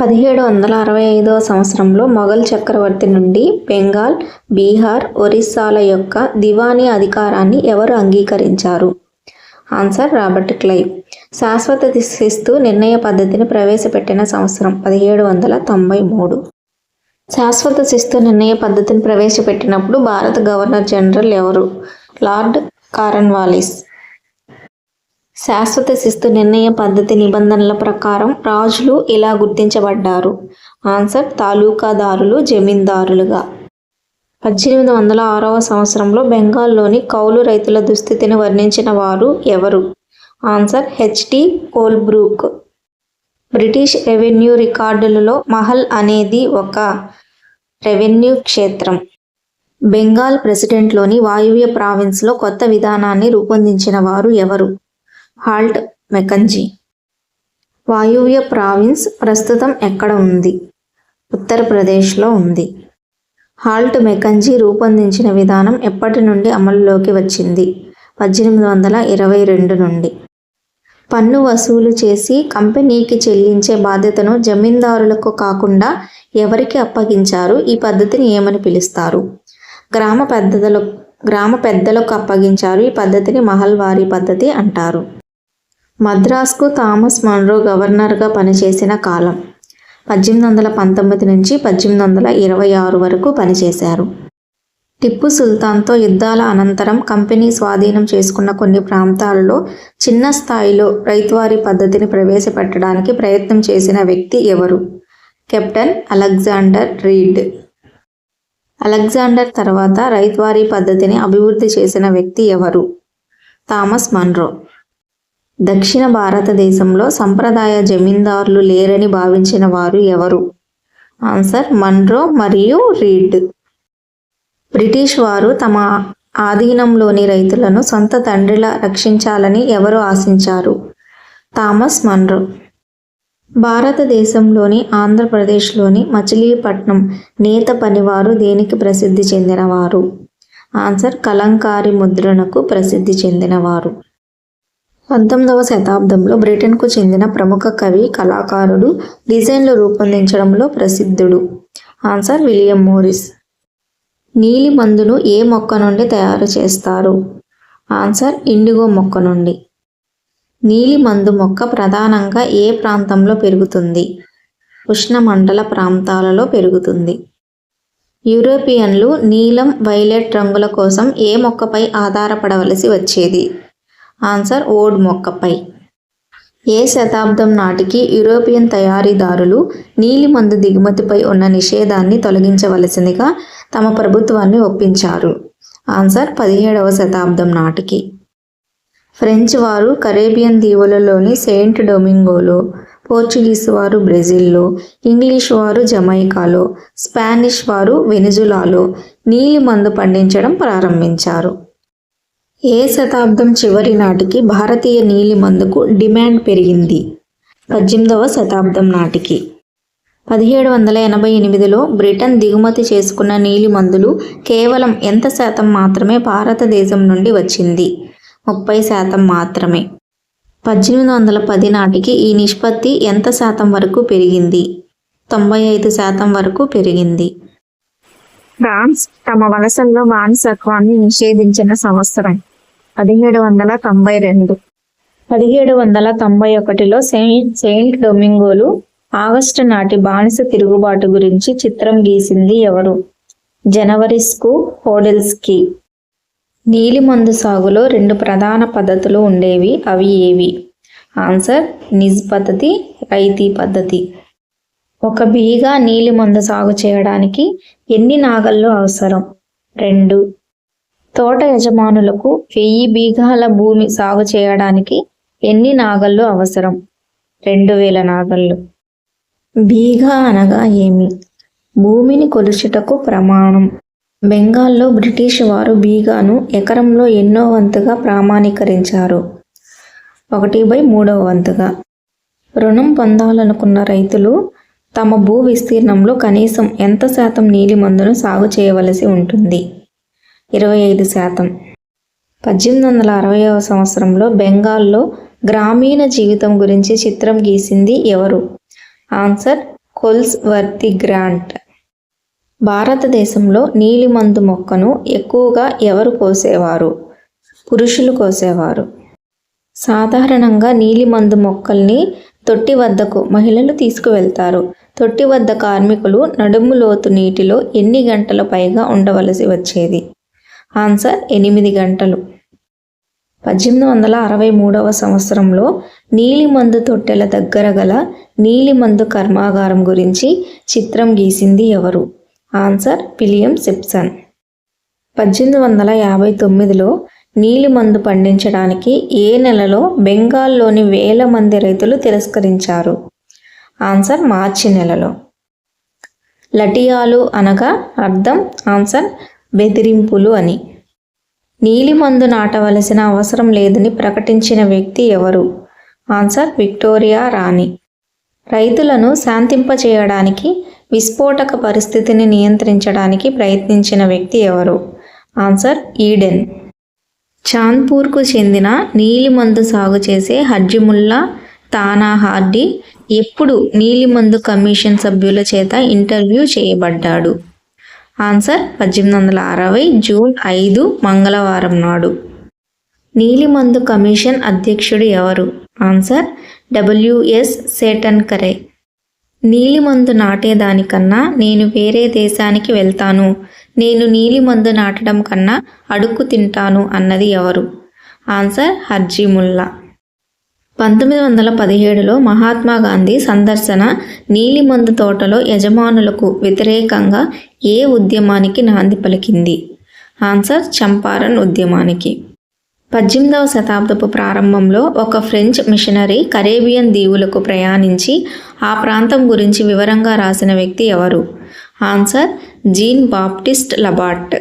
పదిహేడు వందల అరవై ఐదవ సంవత్సరంలో మొఘల్ చక్రవర్తి నుండి బెంగాల్ బీహార్ ఒరిస్సాల యొక్క దివానీ అధికారాన్ని ఎవరు అంగీకరించారు? ఆన్సర్ రాబర్ట్ క్లైవ్ శాశ్వత శిస్తు నిర్ణయ పద్ధతిని ప్రవేశపెట్టిన సంవత్సరం పదిహేడు వందల తొంభై మూడు. శాశ్వత శిస్తు నిర్ణయ పద్ధతిని ప్రవేశపెట్టినప్పుడు భారత గవర్నర్ జనరల్ ఎవరు? Lord Cornwallis. శాశ్వత శిస్తు నిర్ణయ పద్ధతి నిబంధనల ప్రకారం రాజులు ఇలా గుర్తించబడ్డారు? ఆన్సర్ తాలూకాదారులు జమీందారులుగా. పద్దెనిమిది వందల ఆరవ సంవత్సరంలో బెంగాల్లోని కౌలు రైతుల దుస్థితిని వర్ణించిన వారు ఎవరు? Answer H T Colebrooke. British revenue రికార్డులలో మహల్ అనేది ఒక రెవెన్యూ క్షేత్రం. బెంగాల్ ప్రెసిడెంట్లోని వాయువ్య ప్రావిన్స్లో కొత్త విధానాన్ని రూపొందించిన వారు ఎవరు? Halt Mackenzie. వాయువ్య ప్రావిన్స్ ప్రస్తుతం ఎక్కడ ఉంది? ఉత్తరప్రదేశ్లో ఉంది. హాల్ట్ మెకంజీ రూపొందించిన విధానం ఎప్పటి నుండి అమలులోకి వచ్చింది? పద్దెనిమిది వందల ఇరవై రెండు నుండి. పన్ను వసూలు చేసి కంపెనీకి చెల్లించే బాధ్యతను జమీందారులకు కాకుండా ఎవరికి అప్పగించారు? ఈ పద్ధతిని ఏమని పిలుస్తారు? గ్రామ పెద్దల గ్రామ పెద్దలకు అప్పగించారు. ఈ పద్ధతిని మహల్వారీ పద్ధతి అంటారు. మద్రాస్కు థామస్ మన్రో గవర్నర్గా పనిచేసిన కాలం. పద్దెనిమిది వందల పంతొమ్మిది నుంచి పద్దెనిమిది వందల ఇరవై ఆరు వరకు పనిచేశారు. టిప్పు సుల్తాన్తో యుద్ధాల అనంతరం కంపెనీ స్వాధీనం చేసుకున్న కొన్ని ప్రాంతాలలో చిన్న స్థాయిలో రైతువారీ పద్ధతిని ప్రవేశపెట్టడానికి ప్రయత్నం చేసిన వ్యక్తి ఎవరు? Captain Alexander read. అలెగ్జాండర్ తర్వాత రైతువారీ పద్ధతిని అభివృద్ధి చేసిన వ్యక్తి ఎవరు? Thomas Munro. దక్షిణ భారతదేశంలో సంప్రదాయ జమీందారులు లేరని భావించిన వారు ఎవరు? ఆన్సర్ మన్రో మరియు రీడ్. బ్రిటిష్ వారు తమ ఆధీనంలోని రైతులను సొంత తండ్రిలా రక్షించాలని ఎవరు ఆశించారు? Thomas Munro. భారతదేశంలోని ఆంధ్రప్రదేశ్లోని మచిలీపట్నం నేత పనివారు దేనికి ప్రసిద్ధి చెందినవారు? ఆన్సర్ కలంకారి ముద్రణకు ప్రసిద్ధి చెందినవారు. పంతొమ్మిదవ శతాబ్దంలో బ్రిటన్కు చెందిన ప్రముఖ కవి కళాకారుడు డిజైన్లు రూపొందించడంలో ప్రసిద్ధుడు. Answer William Morris. నీలి మందును ఏ మొక్క నుండి తయారు చేస్తారు? ఆన్సర్ ఇండిగో మొక్క నుండి. నీలి మందు మొక్క ప్రధానంగా ఏ ప్రాంతంలో పెరుగుతుంది? ఉష్ణమండల ప్రాంతాలలో పెరుగుతుంది. యూరోపియన్లు నీలం వైలెట్ రంగుల కోసం ఏ మొక్కపై ఆధారపడవలసి వచ్చేది? ఆన్సర్ ఓడ్ మొక్కపై. ఏ శతాబ్దం నాటికి యూరోపియన్ తయారీదారులు నీలిమందు దిగుమతిపై ఉన్న నిషేధాన్ని తొలగించవలసిందిగా తమ ప్రభుత్వాన్ని ఒప్పించారు. ఆన్సర్ పదిహేడవ శతాబ్దం నాటికి. ఫ్రెంచ్ వారు కరేబియన్ దీవులలోని సెయింట్ డొమింగోలో పోర్చుగీస్ వారు బ్రెజిల్లో ఇంగ్లీష్ వారు జమైకాలో స్పానిష్ వారు వెనిజులాలో నీలిమందు పండించడం ప్రారంభించారు. ఏ శతాబ్దం చివరి నాటికి భారతీయ నీలి మందుకు డిమాండ్ పెరిగింది. పద్దెనిమిదవ శతాబ్దం నాటికి. పదిహేడు వందల ఎనభై ఎనిమిదిలో బ్రిటన్ దిగుమతి చేసుకున్న నీలి మందులు కేవలం ఎంత శాతం మాత్రమే భారతదేశం నుండి వచ్చింది? ముప్పై శాతం మాత్రమే. పద్దెనిమిది వందల పది నాటికి ఈ నిష్పత్తి ఎంత శాతం వరకు పెరిగింది? తొంభై ఐదు శాతం వరకు పెరిగింది. ఫ్రాన్స్ తమ వలసల్లో బానిసత్వాన్ని నిషేధించిన సంవత్సరం. పదిహేడు వందల తొంభై రెండు. పదిహేడు వందల తొంభై ఒకటిలో సెయింట్ సెయింట్ డొమింగోలు ఆగస్టు నాటి బానిస తిరుగుబాటు గురించి చిత్రం గీసింది ఎవరు? జనవరిస్కు హోడెల్స్కి. నీలిమందు సాగులో రెండు ప్రధాన పద్ధతులు ఉండేవి అవి ఏవి? ఆన్సర్ నిజ్ పద్ధతి రైతీ పద్ధతి. ఒక బీగా నీలిమందు సాగు చేయడానికి ఎన్ని నాగళ్ళు అవసరం? రెండు తోట యజమానులకు వెయ్యి బీఘాల భూమి సాగు చేయడానికి ఎన్ని నాగళ్ళు అవసరం? రెండు వేల నాగళ్ళు. బీఘా అనగా ఏమి? భూమిని కొలుచుటకు ప్రమాణం. బెంగాల్లో బ్రిటిష్ వారు బీగాను ఎకరంలో ఎన్నో వంతుగా ప్రామాణీకరించారు. ఒకటి బై మూడవ వంతుగా. రుణం పొందాలనుకున్న రైతులు తమ భూ విస్తీర్ణంలో కనీసం ఎంత శాతం నీలి మందును సాగు చేయవలసి ఉంటుంది? ఇరవై ఐదు శాతం. పద్దెనిమిది వందల అరవైవ సంవత్సరంలో బెంగాల్లో గ్రామీణ జీవితం గురించి చిత్రం గీసింది ఎవరు? Answer Colesworthy Grant. భారతదేశంలో నీలిమందు మొక్కను ఎక్కువగా ఎవరు కోసేవారు? పురుషులు కోసేవారు. సాధారణంగా నీలిమందు మొక్కల్ని తొట్టి వద్దకు మహిళలు తీసుకువెళ్తారు. తొట్టి వద్ద కార్మికులు నడుము లోతు నీటిలో ఎన్ని గంటల పైగా ఉండవలసి వచ్చేది? ఆన్సర్ ఎనిమిది గంటలు. పద్దెనిమిది వందల అరవై మూడవ సంవత్సరంలో నీలిమందు తొట్టెల దగ్గర గల నీలిమందు కర్మాగారం గురించి చిత్రం గీసింది ఎవరు? Answer William Simpson. పద్దెనిమిది వందల యాభై తొమ్మిదిలో నీలిమందు పండించడానికి ఏ నెలలో బెంగాల్లోని వేల మంది రైతులు తిరస్కరించారు? ఆన్సర్ మార్చి నెలలో. లటియాలు అనగా అర్థం ఆన్సర్ బెదిరింపులు అని. నీలిమందు నాటవలసిన అవసరం లేదని ప్రకటించిన వ్యక్తి ఎవరు? ఆన్సర్ విక్టోరియా రాణి. రైతులను శాంతింపచేయడానికి విస్ఫోటక పరిస్థితిని నియంత్రించడానికి ప్రయత్నించిన వ్యక్తి ఎవరు? Answer Eden. చాంద్పూర్కు చెందిన నీలిమందు సాగు చేసే హజ్జిముల్లా తానా హార్డీ ఎప్పుడు నీలిమందు కమిషన్ సభ్యుల చేత ఇంటర్వ్యూ చేయబడ్డాడు. ఆన్సర్ పద్దెనిమిది వందల అరవై జూన్ ఐదు మంగళవారం నాడు. నీలిమందు కమిషన్ అధ్యక్షుడు ఎవరు? ఆన్సర్ డబ్ల్యూఎస్ సేటన్ కరే నీలిమందు నాటేదానికన్నా నేను వేరే దేశానికి వెళ్తాను. నేను నీలిమందు నాటడం కన్నా అడుక్కు తింటాను అన్నది ఎవరు? ఆన్సర్ హర్జీముల్లా పంతొమ్మిది వందల పదిహేడులో మహాత్మా గాంధీ సందర్శన నీలిమందు తోటలో యజమానులకు వ్యతిరేకంగా ఏ ఉద్యమానికి నాంది పలికింది? ఆన్సర్ చంపారన్ ఉద్యమానికి. పద్దెనిమిదవ శతాబ్దపు ప్రారంభంలో ఒక ఫ్రెంచ్ మిషనరీ కరేబియన్ దీవులకు ప్రయాణించి ఆ ప్రాంతం గురించి వివరంగా రాసిన వ్యక్తి ఎవరు? Answer gene Baptist లబాట్